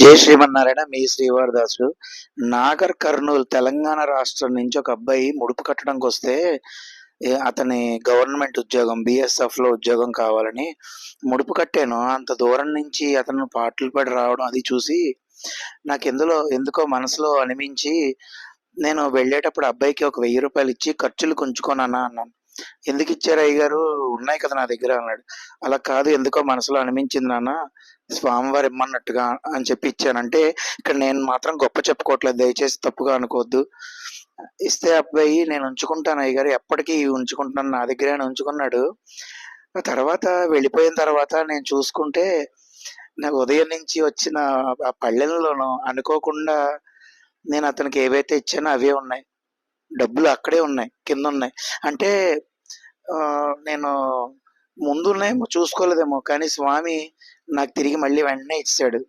జై శ్రీమన్నారాయణ మీ శ్రీవారదాసు నాగర్ కర్నూలు తెలంగాణ రాష్ట్రం నుంచి ఒక అబ్బాయి ముడుపు కట్టడానికి వస్తే అతని గవర్నమెంట్ ఉద్యోగం బిఎస్ఎఫ్లో ఉద్యోగం కావాలని ముడుపు కట్టాను. అంత దూరం నుంచి అతను పాటలు పడి రావడం అది చూసి నాకు ఎందులో ఎందుకో మనసులో అనిపించి నేను వెళ్ళేటప్పుడు అబ్బాయికి ఒక వెయ్యి రూపాయలు ఇచ్చి ఖర్చులు కొంచుకోనన్నా అన్నాను. ఎందుకు ఇచ్చారు అయ్యగారు ఉన్నాయి కదా నా దగ్గర అన్నాడు. అలా కాదు ఎందుకో మనసులో అనిపించింది నాన్న స్వామివారు ఇమ్మన్నట్టుగా అని చెప్పి ఇచ్చాను. అంటే ఇక్కడ నేను మాత్రం గొప్ప చెప్పుకోవట్లేదు దయచేసి తప్పుగా అనుకోవద్దు. ఇస్తే అబ్బాయి నేను ఉంచుకుంటాను అయ్యగారు ఎప్పటికీ ఉంచుకుంటున్నాను నా దగ్గరే ఉంచుకున్నాడు. ఆ తర్వాత వెళ్ళిపోయిన తర్వాత నేను చూసుకుంటే నాకు ఉదయం నుంచి వచ్చిన ఆ పళ్ళెంలోనూ అనుకోకుండా నేను అతనికి ఏవైతే ఇచ్చానో అవే ఉన్నాయి. డబ్బులు అక్కడే ఉన్నాయి కింద ఉన్నాయి అంటే నేను ముందునేమో చూసుకోలేదేమో కానీ స్వామి నాకు తిరిగి మళ్ళీ వెంటనే ఇచ్చాడు.